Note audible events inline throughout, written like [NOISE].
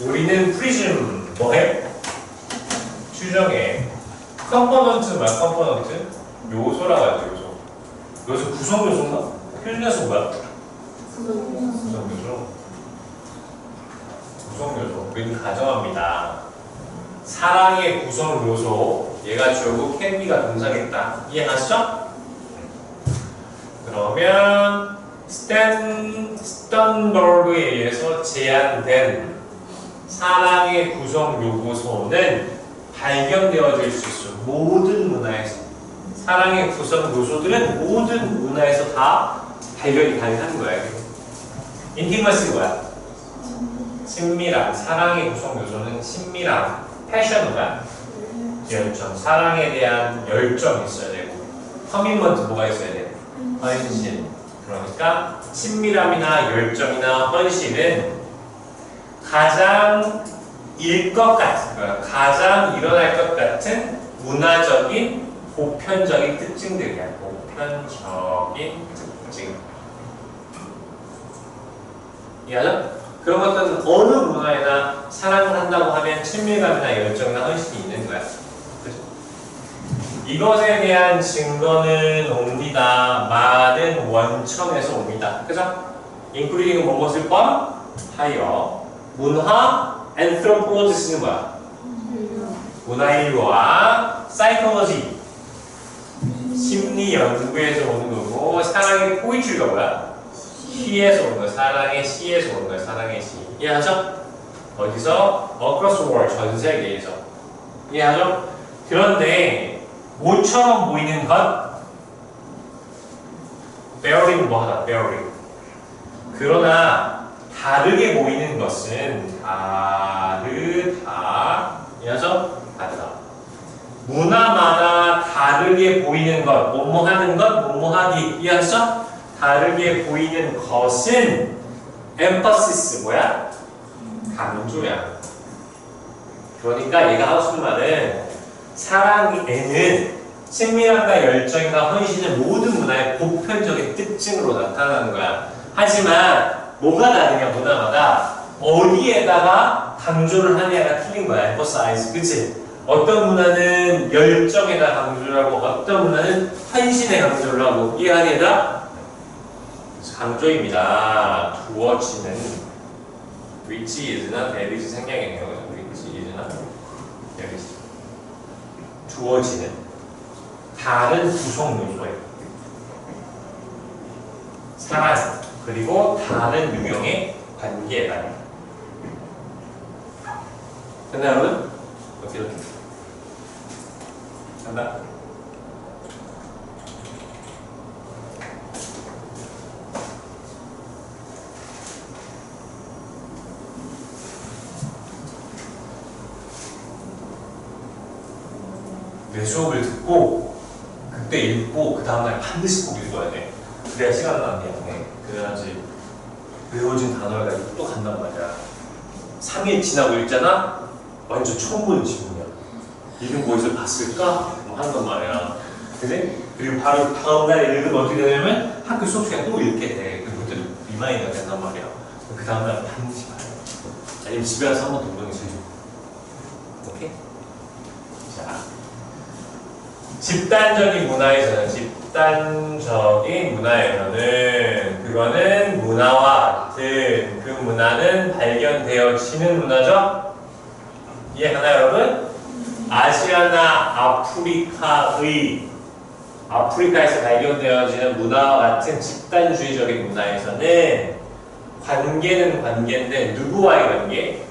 우리는 프리즘 뭐해? 추정해. 컴포넌트 뭐야? 컴포넌트? 요소라고 하죠 요소. 요소 구성 요소인가? 표준 요소 뭐야? 구성 요소. 구성 요소. 우리는 가정합니다. 사랑의 구성 요소. 얘가 주어고 캔디가 동사겠다. 이해하시죠? 그러면 스탠 스턴버그에 의해서 제안된 사랑의 구성 요소는 발견되어질 수 있어. 모든 문화에서 사랑의 구성 요소들은 모든 문화에서 다 발견이 가능한 거야. 인티머스 뭐야? 친밀함. 사랑의 구성 요소는 친밀함. 패션 뭐야? 열정. 사랑에 대한 열정이 있어야 되고. 커밋먼트 뭐가 있어야 돼? 헌신. 그러니까 친밀함이나 열정이나 헌신은 가장 일 것 같은 거야. 가장 일어날 것 같은 문화적인 보편적인 특징들이야. 보편적인 특징. 이해하죠? 그런 것들은 어느 문화에나 사랑을 한다고 하면 친밀감이나 열정이나 헌신이 있는 거야. 이것에 대한 증거는 옵니다. 많은 원천에서 옵니다. 그죠? including 무엇을 봐? 하여 문화 anthropology는 뭐야? 문화인류와 사이코로지 심리 연구에서 오는 거고 사랑의 포이트리가 뭐야? 시에서 오는 거야. 사랑의 시에서 오는 거야. 사랑의 시. 이해하죠? 어디서? across the world 전 세계에서. 이해하죠? 그런데 모처럼 보이는 것 bearing 뭐 하다 bearing 그러나 다르게 보이는 것은 다르다 이해하죠? 다르다 문화마다 다르게 보이는 것 뭐뭐 하는 것 뭐뭐 하기 이해하죠? 다르게 보이는 것은 emphasis 뭐야? 강조야 그러니까 얘가 하고 싶은 말은 사랑에는 친밀함과 열정과 헌신은 모든 문화의 보편적인 특징으로 나타나는 거야. 하지만 뭐가 다르냐 문화마다 어디에다가 강조를 하냐가 틀린 거야. emphasize, 그치? 어떤 문화는 열정에다 강조를 하고 어떤 문화는 헌신에 강조를 하고 이해하게다 강조입니다. 두어지는 which is나 that is 생략이네요. which is나 that is 주어지는 다른 구성 요소예요. 사랑 그리고 다른 유형의 관계다. 됐나요, 여러분? 어떻게 이렇게? 간다. 내 수업을 듣고 그때 읽고 그 다음날 반드시 꼭 읽어야 돼. 그래야 시간 낭비 안 해. 그래야지 외워진 단어를 가지고 또 간단 말이야. 3일 지나고 읽잖아? 완전 처음 보는 지문이야. 이런 거 어디서 봤을까? 뭐건 말이야. 그지? 그리고 바로 다음날 읽으면 어떻게 되냐면 학교 수업 시간에 또 읽게 돼. 그때 리마인드가 된단 말이야. 그 다음날 반드시 봐요. 아니면 집에 가서 한번 동동이 쳐줘. 오케이? 자. 집단적인 문화에서는 집 단적인 문화에서는 그거는 문화와 같은 그 문화는 발견되어지는 문화죠. 이해하나요, 여러분? 아시아나 아프리카의 아프리카에서 발견되어지는 문화와 같은 집단주의적인 문화에서는 관계는 관계인데 누구와의 관계?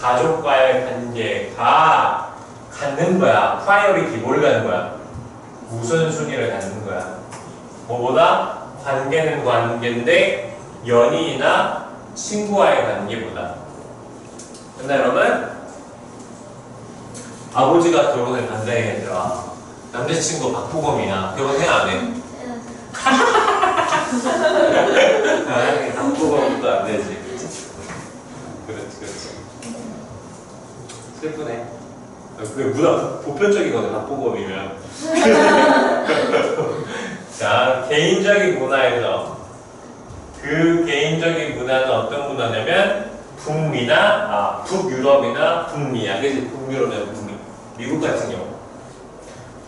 가족과의 관계가 갖는 거야. 프라이어리티 뭘 갖는 거야? 우선순위를 갖는 거야. 뭐보다 관계는 관계인데 연인이나 친구와의 관계보다. 근데 여러분 아버지가 결혼을 반대해 얘들아. 남자친구 박보검이야. 결혼해 안 해? [LAUGHS] 아, 박보검도 안 되지. 그렇지, 그렇지. 슬프네. 그게 문화 보편적인 거네 박보검이면 [LAUGHS] 자 개인적인 문화에서 그 개인적인 문화는 어떤 문화냐면 북미나 아 북유럽이나 북미야. 그래서 북유럽이나 북미. 미국 같은 경우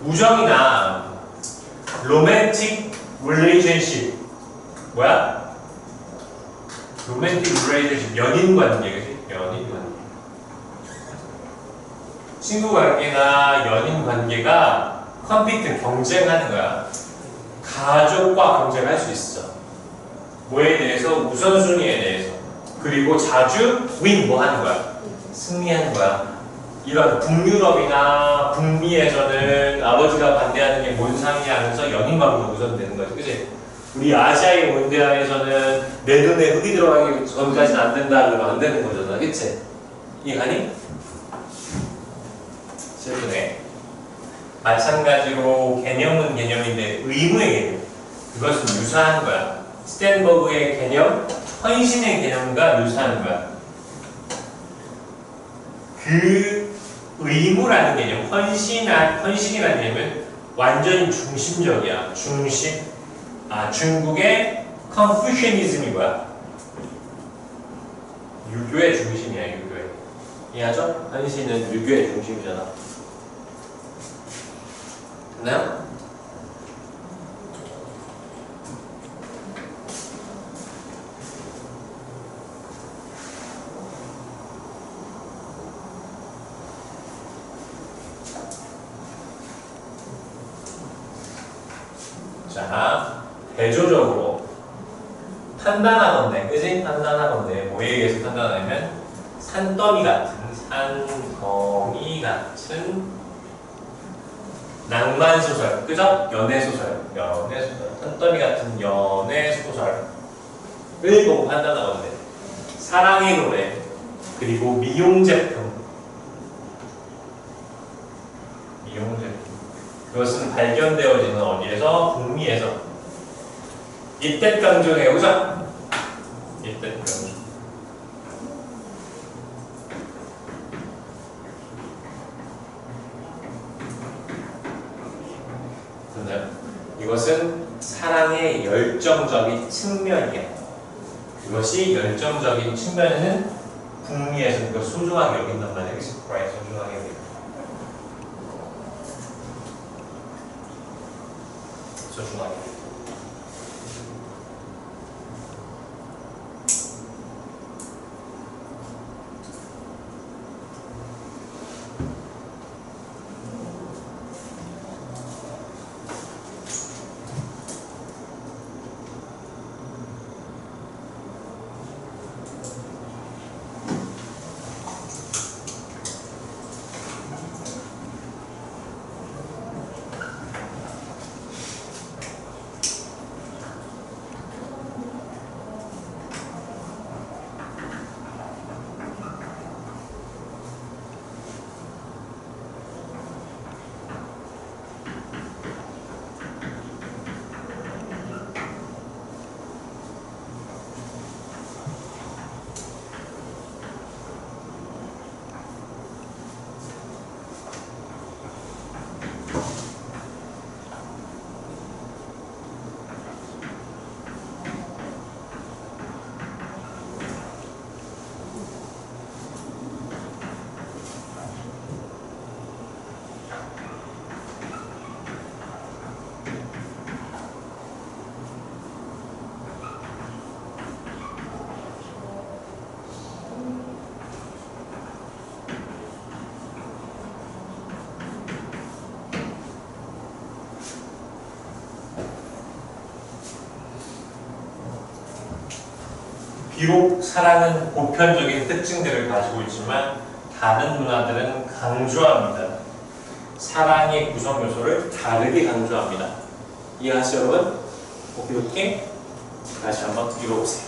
우정이나 로맨틱 릴레이션십 뭐야? 로맨틱 릴레이션십 연인 관계 그지? 연인 관계. 친구 관계나 연인 관계가 컴피트 경쟁하는 거야. 가족과 경쟁할 수 있어. 뭐에 대해서 우선순위에 대해서 그리고 자주 윈뭐 하는 거야? 승리하는 거야. 이런 북유럽이나 북미에서는 아버지가 반대하는 게뭔 상이야 하면서 연인만으로 우선되는 거지. 그지? 우리 아시아의 온대하에서는 내 눈에 흙이 들어가기 전까지는 안 된다 그러면 안 되는 거잖아. 그치? 이해하니? 슬프네. 마찬가지로 개념은 개념인데 의무의 개념. 그것은 유사한 거야. 스탠버그의 개념, 헌신의 개념과 유사한 거야. 그 의무라는 개념, 헌신한, 헌신이라는 개념은 완전히 중심적이야. 중심. 아, 중국의 컨푸시니즘이 뭐야? 유교의 중심이야, 유교의. 이해하죠? 헌신은 유교의 중심이잖아. 됐나요? 자, 대조적으로 판단하건대, 그지? 판단하건대, 뭐에 의해서 판단하냐면 산더미 같은, 산더미 같은 낭만 소설, 그죠? 연애 소설, 연애 소설, 산더미 같은 연애 소설을 보고 판단하건대, 사랑의 노래, 그리고 미용 제품, 미용 제품. 그것은 발견되어지는 어디에서? 북미에서. 이때 강조네, 그죠? 이때 강조. 됐나요? 이것은 사랑의 열정적인 측면이야. 이것이 열정적인 측면에는 북미에서 이거 소중하게 여긴단 말이야. right, 소중하게 여긴다. 소중하게. 비록 사랑은 보편적인 특징들을 가지고 있지만 다른 문화들은 강조합니다. 사랑의 구성 요소를 다르게 강조합니다. 이해하시죠, 여러분? 오케이, 오케이? 다시 한번 읽어보세요.